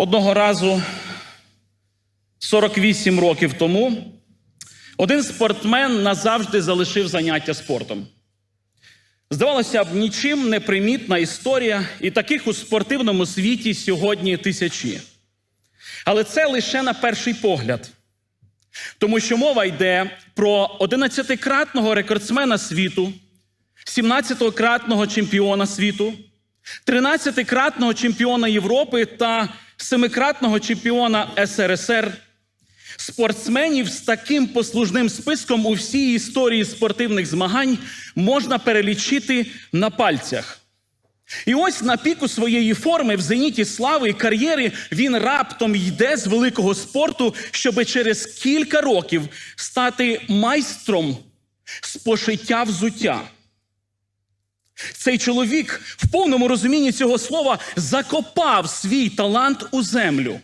Одного разу, 48 років тому, один спортсмен назавжди залишив заняття спортом. Здавалося б, нічим не примітна історія, і таких у спортивному світі сьогодні тисячі. Але це лише на перший погляд. Тому що мова йде про 11-кратного рекордсмена світу, 17-кратного чемпіона світу, 13-кратного чемпіона Європи та 7-кратного чемпіона СРСР, спортсменів з таким послужним списком у всій історії спортивних змагань можна перелічити на пальцях. І ось на піку своєї форми в зеніті слави і кар'єри він раптом йде з великого спорту, щоб через кілька років стати майстром з пошиття взуття. Цей чоловік в повному розумінні цього слова закопав свій талант у землю.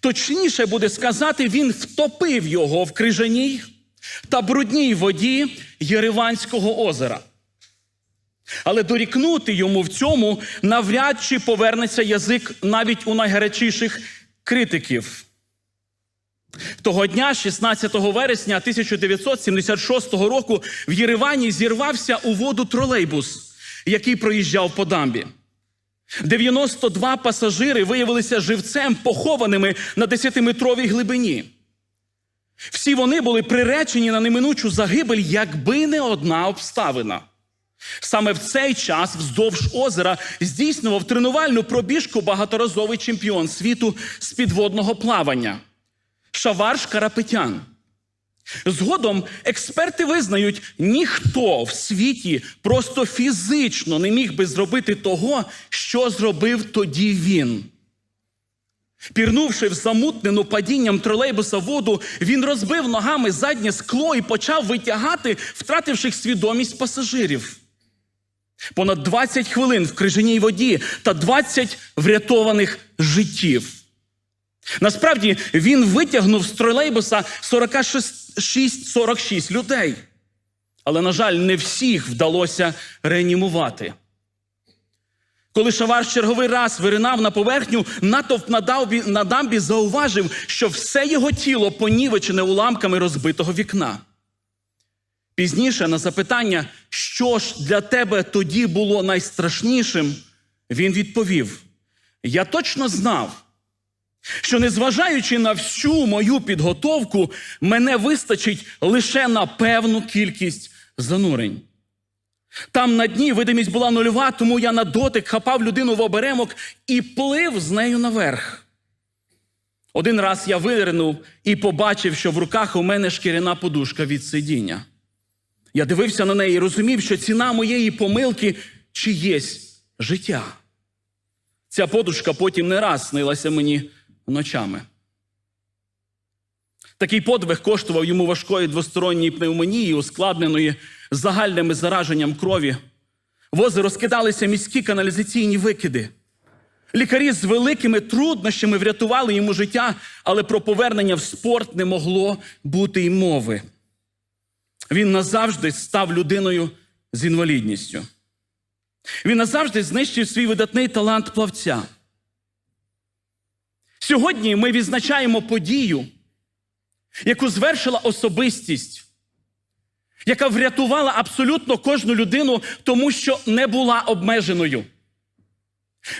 Точніше буде сказати, він втопив його в крижаній та брудній воді Єреванського озера. Але дорікнути йому в цьому навряд чи повернеться язик навіть у найгарячіших критиків. Того дня, 16 вересня 1976 року, в Єревані зірвався у воду тролейбус, який проїжджав по дамбі. 92 пасажири виявилися живцем похованими на 10-метровій глибині. Всі вони були приречені на неминучу загибель, якби не одна обставина. Саме в цей час вздовж озера здійснював тренувальну пробіжку багаторазовий чемпіон світу з підводного плавання Шаварш Карапетян. Згодом експерти визнають, ніхто в світі просто фізично не міг би зробити того, що зробив тоді він. Пірнувши в замутнену падінням тролейбуса воду, він розбив ногами заднє скло і почав витягати втративших свідомість пасажирів. Понад 20 хвилин в крижаній воді та 20 врятованих життів. Насправді він витягнув з тролейбуса 46-46 людей. Але, на жаль, не всіх вдалося реанімувати. Коли Шавар черговий раз виринав на поверхню, натовп на дамбі, на дамбі зауважив, що все його тіло понівечене уламками розбитого вікна. Пізніше на запитання, що ж для тебе тоді було найстрашнішим, він відповів: Я точно знав, що незважаючи на всю мою підготовку, мене вистачить лише на певну кількість занурень. Там на дні видимість була нульова, тому я на дотик хапав людину в оберемок і плив з нею наверх. Один раз я виринув і побачив, що в руках у мене шкіряна подушка від сидіння. Я дивився на неї і розумів, що ціна моєї помилки чиєсь життя. Ця подушка потім не раз снилася мені ночами. Такий подвиг коштував йому важкої двосторонньої пневмонії, ускладненої загальним зараженням крові. В озеро скидалися міські каналізаційні викиди. Лікарі з великими труднощами врятували йому життя, але про повернення в спорт не могло бути й мови. Він назавжди став людиною з інвалідністю. Він назавжди знищив свій видатний талант плавця. Сьогодні ми відзначаємо подію, яку звершила особистість, яка врятувала абсолютно кожну людину, тому що не була обмеженою.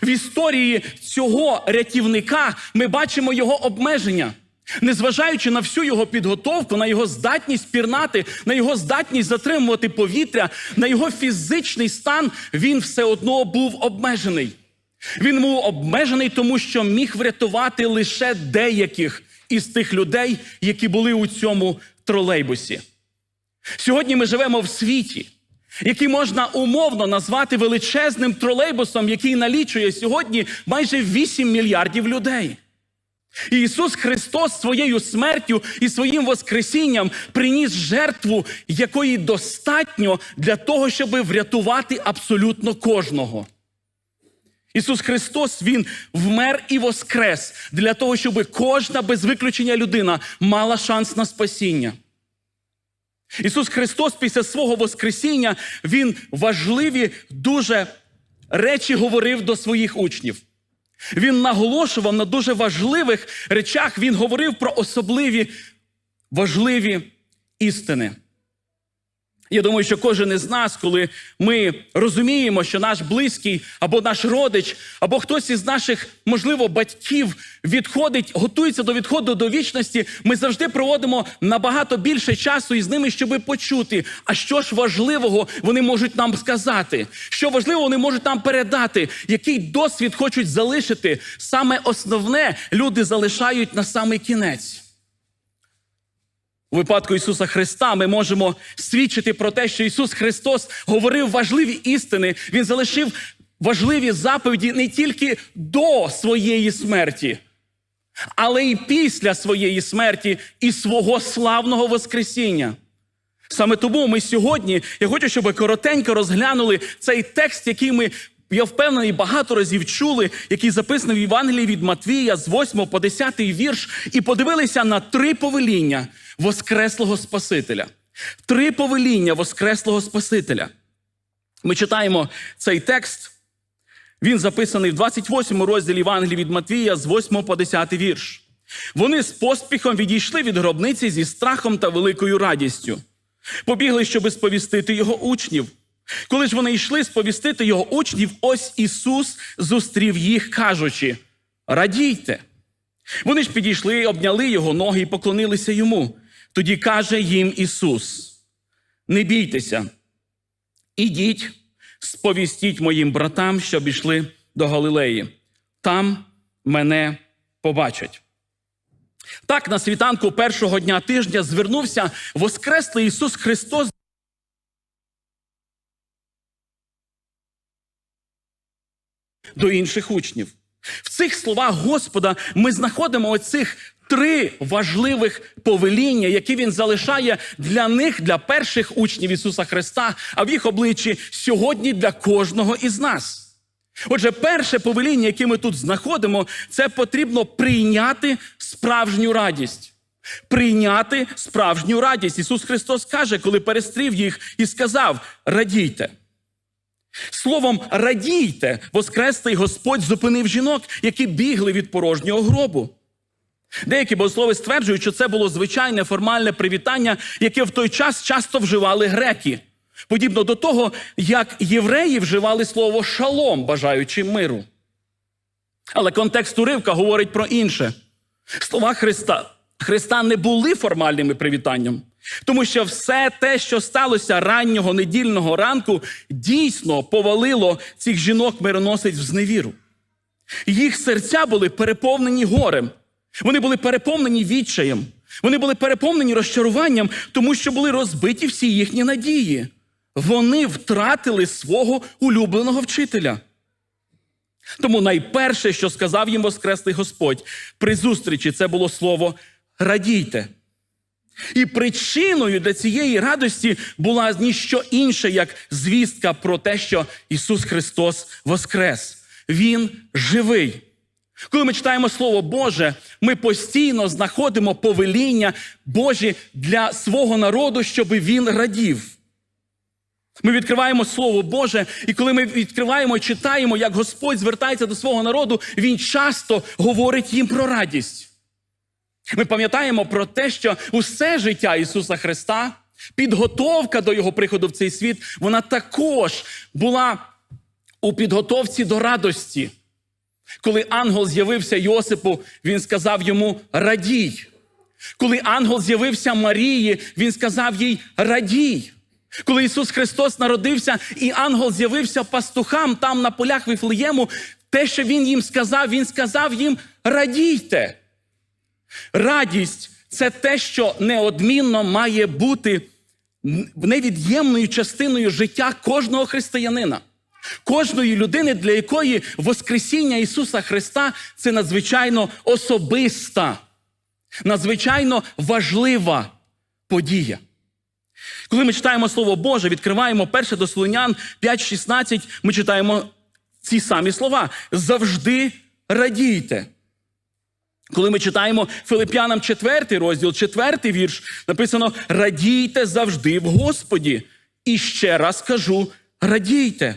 В історії цього рятівника ми бачимо його обмеження. Незважаючи на всю його підготовку, на його здатність пірнати, на його здатність затримувати повітря, на його фізичний стан, він все одно був обмежений. Він був обмежений, тому що міг врятувати лише деяких із тих людей, які були у цьому тролейбусі. Сьогодні ми живемо в світі, який можна умовно назвати величезним тролейбусом, який налічує сьогодні майже 8 мільярдів людей. І Ісус Христос своєю смертю і своїм Воскресінням приніс жертву, якої достатньо для того, щоб врятувати абсолютно кожного. Ісус Христос Він вмер і воскрес для того, щоб кожна без виключення людина мала шанс на спасіння. Ісус Христос після свого Воскресіння Він важливі дуже речі говорив до своїх учнів. Він наголошував на дуже важливих речах. Він говорив про особливі важливі істини. Я думаю, що кожен із нас, коли ми розуміємо, що наш близький або наш родич, або хтось із наших, можливо, батьків відходить, готується до відходу до вічності, ми завжди проводимо набагато більше часу із ними, щоб почути, а що ж важливого вони можуть нам сказати, що важливо вони можуть нам передати, який досвід хочуть залишити. Саме основне люди залишають на самий кінець. У випадку Ісуса Христа ми можемо свідчити про те, що Ісус Христос говорив важливі істини. Він залишив важливі заповіді не тільки до своєї смерті, але й після своєї смерті і свого славного Воскресіння. Саме тому ми сьогодні, я хочу, щоб коротенько розглянули цей текст, який ми, я впевнений, багато разів чули, який записаний в Євангелії від Матвія з 8 по 10 вірш, і подивилися на три повеління Воскреслого Спасителя. Три повеління Воскреслого Спасителя. Ми читаємо цей текст. Він записаний в 28 розділі Євангелії від Матвія з 8 по 10 вірш. Вони з поспіхом відійшли від гробниці зі страхом та великою радістю. Побігли, щоби сповістити його учнів. Коли ж вони йшли сповістити його учнів, ось Ісус зустрів їх, кажучи: Радійте. Вони ж підійшли, обняли його ноги і поклонилися йому. Тоді каже їм Ісус: Не бійтеся, ідіть, сповістіть моїм братам, щоб ішли до Галилеї. Там мене побачать. Так, на світанку першого дня тижня звернувся Воскреслий Ісус Христос. До інших учнів. В цих словах Господа ми знаходимо оцих три важливих повеління, які він залишає для них, для перших учнів Ісуса Христа, а в їх обличчі сьогодні для кожного із нас. Отже, перше повеління, яке ми тут знаходимо, це потрібно прийняти справжню радість. Прийняти справжню радість. Ісус Христос каже, коли перестрів їх і сказав: радійте. Словом, радійте, воскреслий Господь зупинив жінок, які бігли від порожнього гробу. Деякі богослови стверджують, що це було звичайне формальне привітання, яке в той час часто вживали греки. Подібно до того, як євреї вживали слово шалом, бажаючи миру. Але контекст уривка говорить про інше. Слова Христа, Христа не були формальними привітанням, тому що все те, що сталося раннього недільного ранку, дійсно повалило цих жінок мироносець в зневіру. Їх серця були переповнені горем. Вони були переповнені відчаєм. Вони були переповнені розчаруванням, тому що були розбиті всі їхні надії. Вони втратили свого улюбленого вчителя. Тому найперше, що сказав їм Воскреслий Господь при зустрічі, це було слово радійте. І причиною для цієї радості була ніщо інше, як звістка про те, що Ісус Христос воскрес. Він живий. Коли ми читаємо Слово Боже, ми постійно знаходимо повеління Божі для свого народу, щоб він радів. Ми відкриваємо Слово Боже, і коли ми відкриваємо і читаємо, як Господь звертається до свого народу, Він часто говорить їм про радість. Ми пам'ятаємо про те, що усе життя Ісуса Христа, підготовка до Його приходу в цей світ, вона також була у підготовці до радості. Коли ангел з'явився Йосипу, він сказав йому радій. Коли ангел з'явився Марії, він сказав їй радій. Коли Ісус Христос народився, і ангел з'явився пастухам там на полях Вифлеєму, те, що Він їм сказав, Він сказав їм радійте. Радість це те, що неодмінно має бути невід'ємною частиною життя кожного християнина. Кожної людини, для якої Воскресіння Ісуса Христа це надзвичайно особиста, надзвичайно важлива подія. Коли ми читаємо Слово Боже, відкриваємо перше до Солонян 5.16, ми читаємо ці самі слова. Завжди радійте. Коли ми читаємо Филип'янам 4 розділ, 4 вірш, написано: радійте завжди в Господі. І ще раз кажу: радійте.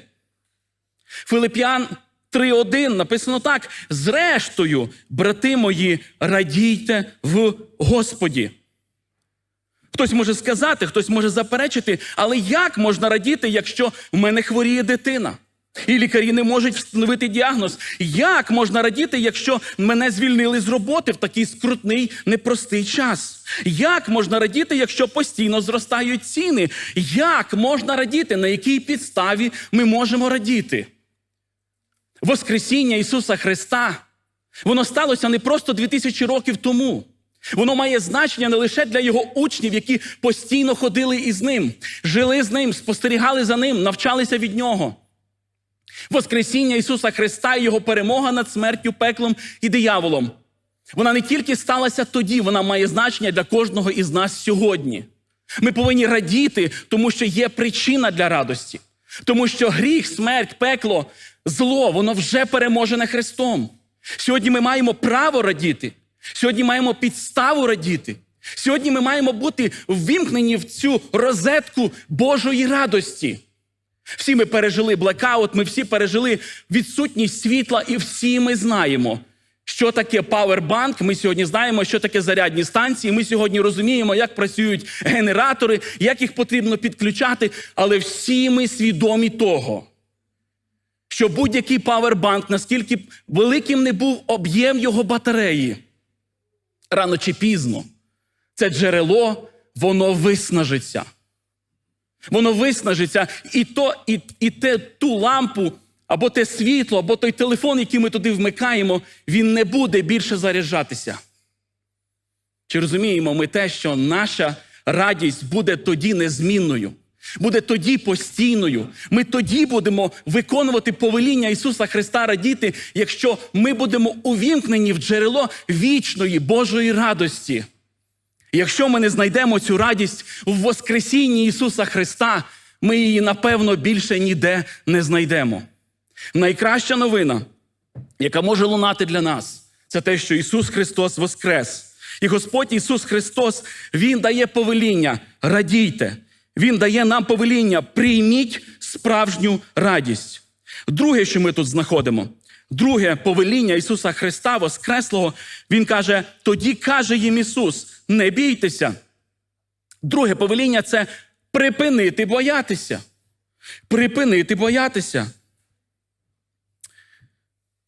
Филип'ян 3.1 написано так: зрештою, брати мої, радійте в Господі. Хтось може сказати, хтось може заперечити, але як можна радіти, якщо в мене хворіє дитина? І лікарі не можуть встановити діагноз. Як можна радіти, якщо мене звільнили з роботи в такий скрутний, непростий час? Як можна радіти, якщо постійно зростають ціни? Як можна радіти? На якій підставі ми можемо радіти? Воскресіння Ісуса Христа, воно сталося не просто 2000 років тому. Воно має значення не лише для його учнів, які постійно ходили із ним, жили з ним, спостерігали за ним, навчалися від нього. Воскресіння Ісуса Христа і Його перемога над смертю, пеклом і дияволом. Вона не тільки сталася тоді, вона має значення для кожного із нас сьогодні. Ми повинні радіти, тому що є причина для радості. Тому що гріх, смерть, пекло, зло, воно вже переможене Христом. Сьогодні ми маємо право радіти. Сьогодні маємо підставу радіти. Сьогодні ми маємо бути ввімкнені в цю розетку Божої радості. Всі ми пережили блекаут, ми всі пережили відсутність світла, і всі ми знаємо, що таке павербанк. Ми сьогодні знаємо, що таке зарядні станції. Ми сьогодні розуміємо, як працюють генератори, як їх потрібно підключати. Але всі ми свідомі того, що будь-який павербанк, наскільки великим не був об'єм його батареї, рано чи пізно, це джерело, воно виснажиться. Воно виснажиться, і то, і, і те, ту лампу, або те світло, або той телефон, який ми туди вмикаємо, він не буде більше заряджатися. Чи розуміємо ми те, що наша радість буде тоді незмінною, буде тоді постійною? Ми тоді будемо виконувати повеління Ісуса Христа радіти, якщо ми будемо увімкнені в джерело вічної Божої радості. Якщо ми не знайдемо цю радість в Воскресінні Ісуса Христа, ми її, напевно, більше ніде не знайдемо. Найкраща новина, яка може лунати для нас, це те, що Ісус Христос Воскрес. І Господь Ісус Христос, Він дає повеління, радійте. Він дає нам повеління, прийміть справжню радість. Друге, що ми тут знаходимо, друге повеління Ісуса Христа, Воскреслого, Він каже: тоді каже їм Ісус: не бійтеся. Друге повеління це припинити боятися. Припинити боятися.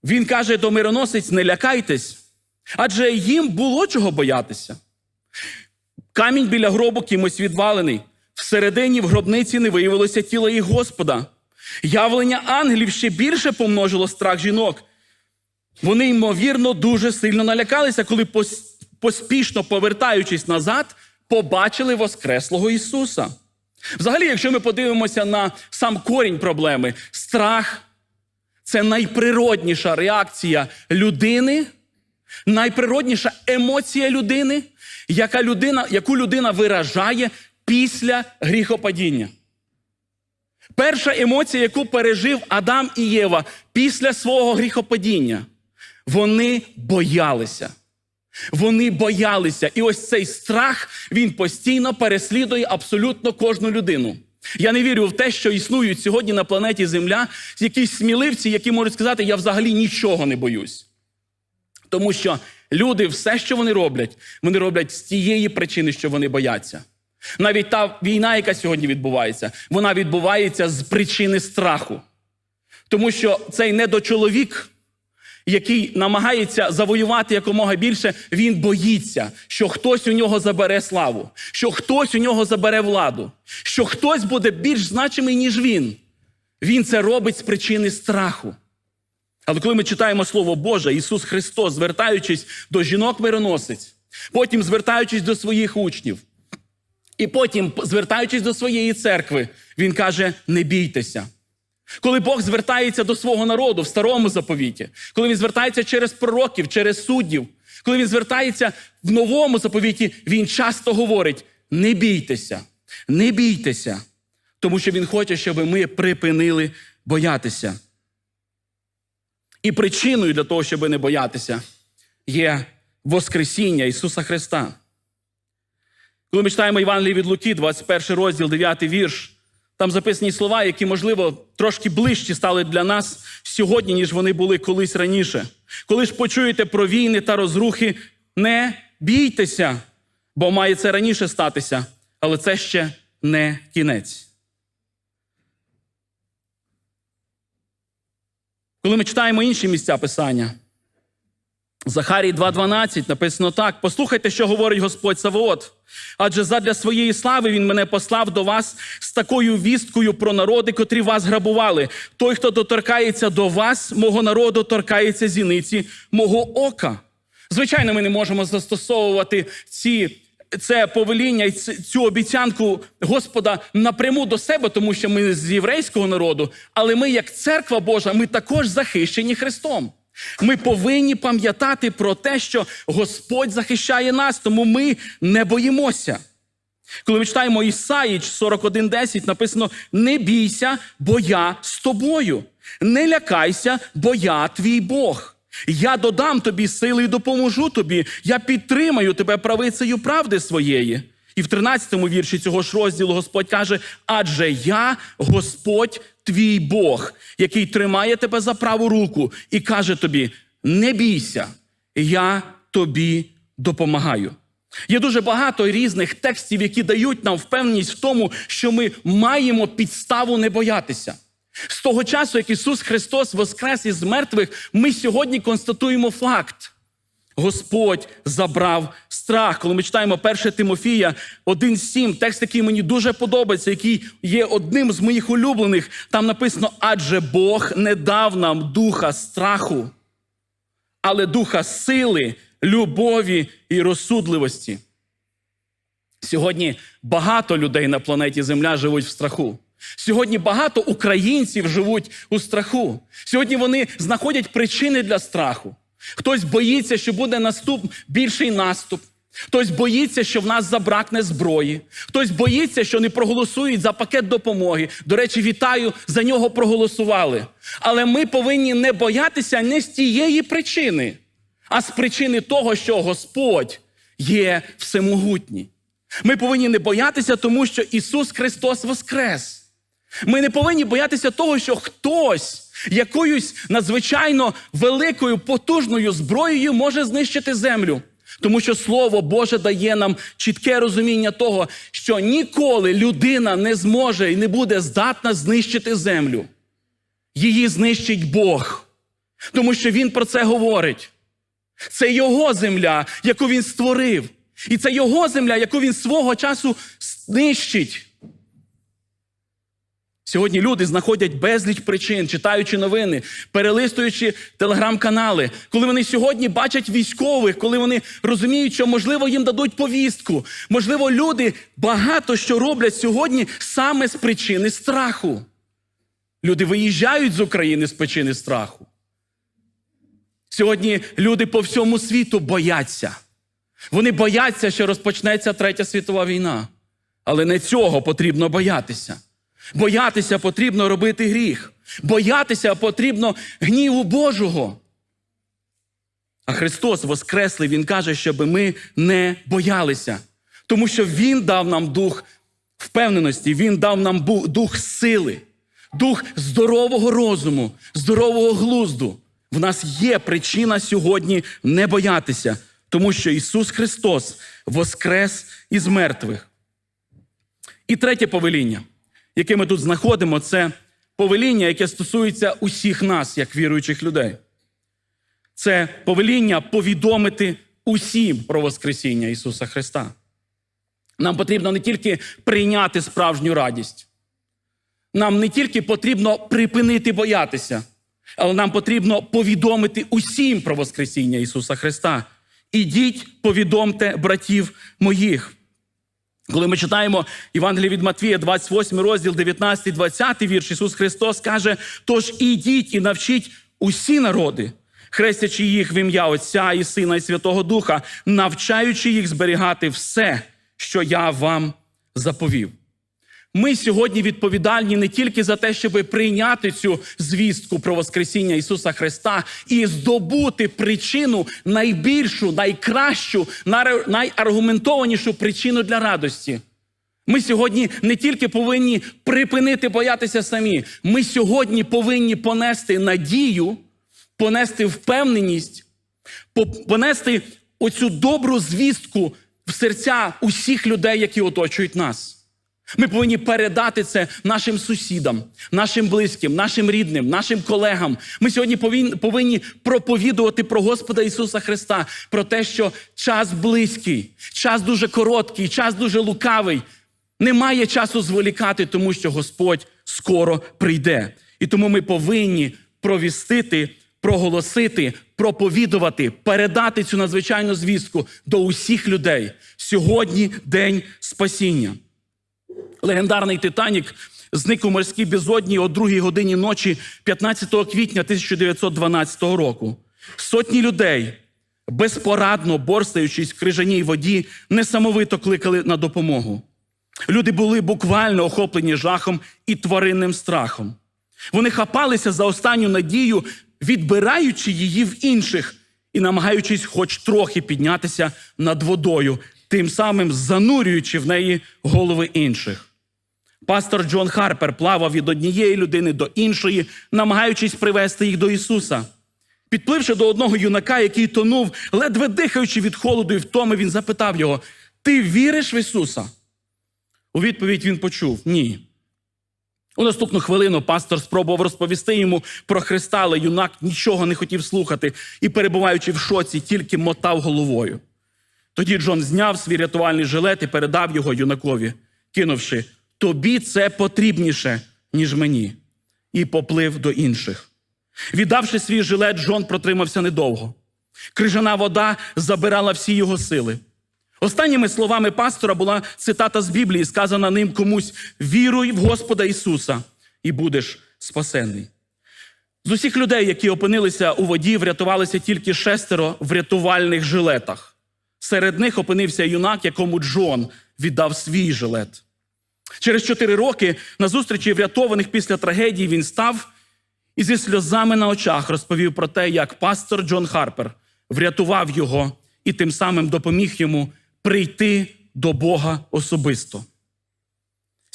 Він каже до мироносець: не лякайтесь, адже їм було чого боятися. Камінь біля гробу кимось відвалений. Всередині в гробниці не виявилося тіла їх Господа. Явлення ангелів ще більше помножило страх жінок. Вони, ймовірно, дуже сильно налякалися, коли поспішно повертаючись назад, побачили Воскреслого Ісуса. Взагалі, якщо ми подивимося на сам корінь проблеми, страх це найприродніша реакція людини, найприродніша емоція людини, яка людина, яку людина виражає після гріхопадіння. Перша емоція, яку пережив Адам і Єва після свого гріхопадіння, вони боялися. Вони боялися. І ось цей страх він постійно переслідує абсолютно кожну людину. Я не вірю в те, що існують сьогодні на планеті Земля якісь сміливці, які можуть сказати, я взагалі нічого не боюсь. Тому що люди, все, що вони роблять, вони роблять з тієї причини, що вони бояться. Навіть та війна, яка сьогодні відбувається, вона відбувається з причини страху. Тому що цей недочоловік, який намагається завоювати якомога більше, він боїться, що хтось у нього забере славу, що хтось у нього забере владу, що хтось буде більш значимий, ніж він. Він це робить з причини страху. Але коли ми читаємо Слово Боже, Ісус Христос, звертаючись до жінок мироносець, потім звертаючись до своїх учнів, і потім, звертаючись до своєї церкви, Він каже: не бійтеся. Коли Бог звертається до свого народу в старому заповіті, коли він звертається через пророків, через суддів, коли він звертається в новому заповіті, він часто говорить: не бійтеся, не бійтеся, тому що Він хоче, щоб ми припинили боятися. І причиною для того, щоб не боятися, є Воскресіння Ісуса Христа. Коли ми читаємо Євангеліє від Луки, 21 розділ, 9 вірш, Там записані слова, які, можливо, трошки ближчі стали для нас сьогодні, ніж вони були колись раніше. Коли ж почуєте про війни та розрухи, не бійтеся, бо має це раніше статися, але це ще не кінець. Коли ми читаємо інші місця Писання, Захарій 2.12 написано так: послухайте, що говорить Господь Савоот. Адже задля своєї слави він мене послав до вас з такою вісткою про народи, котрі вас грабували. Той, хто доторкається до вас, мого народу, торкається зіниці мого ока. Звичайно, ми не можемо застосовувати ці. Це повеління і цю обіцянку Господа напряму до себе, тому що ми з єврейського народу, але ми, як церква Божа, ми також захищені Христом. Ми повинні пам'ятати про те, що Господь захищає нас, тому ми не боїмося. Коли ми читаємо Ісаїч 41.10, написано: не бійся, бо я з тобою. Не лякайся, бо я твій Бог. Я додам тобі сили і допоможу тобі. Я підтримаю тебе правицею правди своєї. І в 13-му вірші цього ж розділу Господь каже: Адже я Господь твій Бог, який тримає тебе за праву руку і каже тобі: не бійся, я тобі допомагаю. Є дуже багато різних текстів, які дають нам впевненість в тому, що ми маємо підставу не боятися. З того часу, як Ісус Христос воскрес із мертвих, ми сьогодні констатуємо факт. Господь забрав страх. Коли ми читаємо 1 Тимофія 1,7, текст, який мені дуже подобається, який є одним з моїх улюблених, там написано: адже Бог не дав нам духа страху, але духа сили, любові і розсудливості. Сьогодні багато людей на планеті Земля живуть в страху. Сьогодні багато українців живуть у страху. Сьогодні вони знаходять причини для страху. Хтось боїться, що буде наступ більший наступ. Хтось боїться, що в нас забракне зброї. Хтось боїться, що не проголосують за пакет допомоги. До речі, вітаю, за нього проголосували. Але ми повинні не боятися не з тієї причини, а з причини того, що Господь є всемогутній. Ми повинні не боятися, тому що Ісус Христос воскрес. Ми не повинні боятися того, що хтось якоюсь надзвичайно великою потужною зброєю може знищити землю. Тому що Слово Боже дає нам чітке розуміння того, що ніколи людина не зможе і не буде здатна знищити землю. Її знищить Бог. Тому що Він про це говорить. Це його земля, яку він створив. І це його земля, яку він свого часу знищить. Сьогодні люди знаходять безліч причин, читаючи новини, перелистуючи телеграм-канали, коли вони сьогодні бачать військових, коли вони розуміють, що можливо їм дадуть повістку. Можливо, люди багато що роблять сьогодні саме з причини страху. Люди виїжджають з України з причини страху. Сьогодні люди по всьому світу бояться. Вони бояться, що розпочнеться третя світова війна. Але не цього потрібно боятися. Боятися потрібно робити гріх. Боятися потрібно гніву Божого. А Христос Воскреслий, Він каже, щоб ми не боялися. Тому що Він дав нам дух впевненості, Він дав нам дух сили, дух здорового розуму, здорового глузду. В нас є причина сьогодні не боятися, тому що Ісус Христос воскрес із мертвих. І третє повеління, яке ми тут знаходимо, це повеління, яке стосується усіх нас, як віруючих людей. Це повеління повідомити усім про Воскресіння Ісуса Христа. Нам потрібно не тільки прийняти справжню радість, нам не тільки потрібно припинити боятися, але нам потрібно повідомити усім про Воскресіння Ісуса Христа. Ідіть, повідомте братів моїх. Коли ми читаємо Євангеліє від Матвія, 28 розділ, 19, 20 вірш, Ісус Христос каже: Тож ідіть і навчіть усі народи, хрестячи їх в ім'я Отця і Сина і Святого Духа, навчаючи їх зберігати все, що я вам заповів. Ми сьогодні відповідальні не тільки за те, щоб прийняти цю звістку про Воскресіння Ісуса Христа і здобути причину найбільшу, найкращу, найаргументованішу причину для радості. Ми сьогодні не тільки повинні припинити боятися самі, ми сьогодні повинні понести надію, понести впевненість, понести оцю добру звістку в серця усіх людей, які оточують нас. Ми повинні передати це нашим сусідам, нашим близьким, нашим рідним, нашим колегам. Ми сьогодні повинні, проповідувати про Господа Ісуса Христа, про те, що час близький, час дуже короткий, час дуже лукавий. Немає часу зволікати, тому що Господь скоро прийде. І тому ми повинні провістити, проголосити, проповідувати, передати цю надзвичайну звістку до усіх людей. Сьогодні день спасіння. Легендарний Титанік зник у морській безодні о 2 годині ночі 15 квітня 1912 року. Сотні людей, безпорадно борстаючись в крижаній воді, несамовито кликали на допомогу. Люди були буквально охоплені жахом і тваринним страхом. Вони хапалися за останню надію, відбираючи її в інших і намагаючись хоч трохи піднятися над водою, тим самим занурюючи в неї голови інших. Пастор Джон Харпер плавав від однієї людини до іншої, намагаючись привести їх до Ісуса. Підпливши до одного юнака, який тонув, ледве дихаючи від холоду і втоми, він запитав його: Ти віриш в Ісуса? У відповідь він почув ні. У наступну хвилину пастор спробував розповісти йому про Христа, але юнак нічого не хотів слухати і, перебуваючи в шоці, тільки мотав головою. Тоді Джон зняв свій рятувальний жилет і передав його юнакові, кинувши: Тобі це потрібніше, ніж мені, і поплив до інших. Віддавши свій жилет, Джон протримався недовго. Крижана вода забирала всі його сили. Останніми словами пастора була цитата з Біблії, сказана ним комусь: Віруй в Господа Ісуса, і будеш спасенний. З усіх людей, які опинилися у воді, врятувалися тільки шестеро в рятувальних жилетах. Серед них опинився юнак, якому Джон віддав свій жилет. Через чотири роки на зустрічі врятованих після трагедії він став і зі сльозами на очах розповів про те, як пастор Джон Харпер врятував його і тим самим допоміг йому прийти до Бога особисто.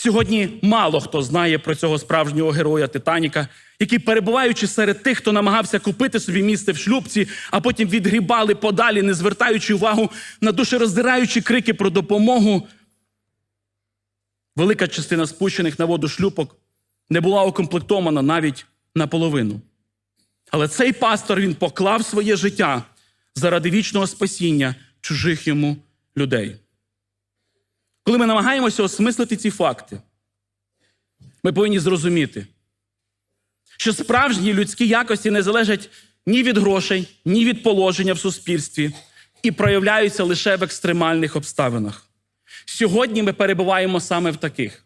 Сьогодні мало хто знає про цього справжнього героя Титаніка, який, перебуваючи серед тих, хто намагався купити собі місце в шлюбці, а потім відгрібали подалі, не звертаючи увагу на душероздираючі крики про допомогу. Велика частина спущених на воду шлюпок не була укомплектована навіть наполовину. Але цей пастор він поклав своє життя заради вічного спасіння чужих йому людей. Коли ми намагаємося осмислити ці факти, ми повинні зрозуміти, що справжні людські якості не залежать ні від грошей, ні від положення в суспільстві і проявляються лише в екстремальних обставинах. Сьогодні ми перебуваємо саме в таких.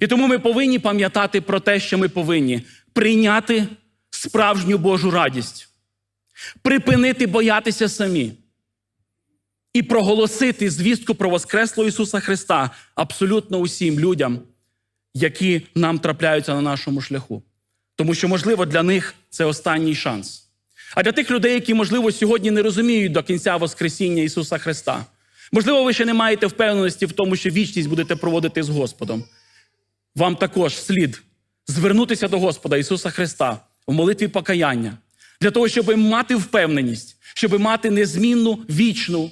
І тому ми повинні пам'ятати про те, що ми повинні прийняти справжню Божу радість, припинити боятися самі і проголосити звістку про Воскреслого Ісуса Христа абсолютно усім людям, які нам трапляються на нашому шляху. Тому що, можливо, для них це останній шанс. А для тих людей, які, можливо, сьогодні не розуміють до кінця Воскресіння Ісуса Христа, можливо, ви ще не маєте впевненості в тому, що вічність будете проводити з Господом. Вам також слід звернутися до Господа Ісуса Христа в молитві покаяння для того, щоб мати впевненість, щоб мати незмінну вічну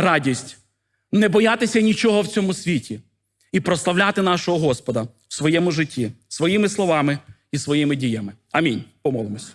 радість, не боятися нічого в цьому світі і прославляти нашого Господа в своєму житті, своїми словами і своїми діями. Амінь. Помолимось.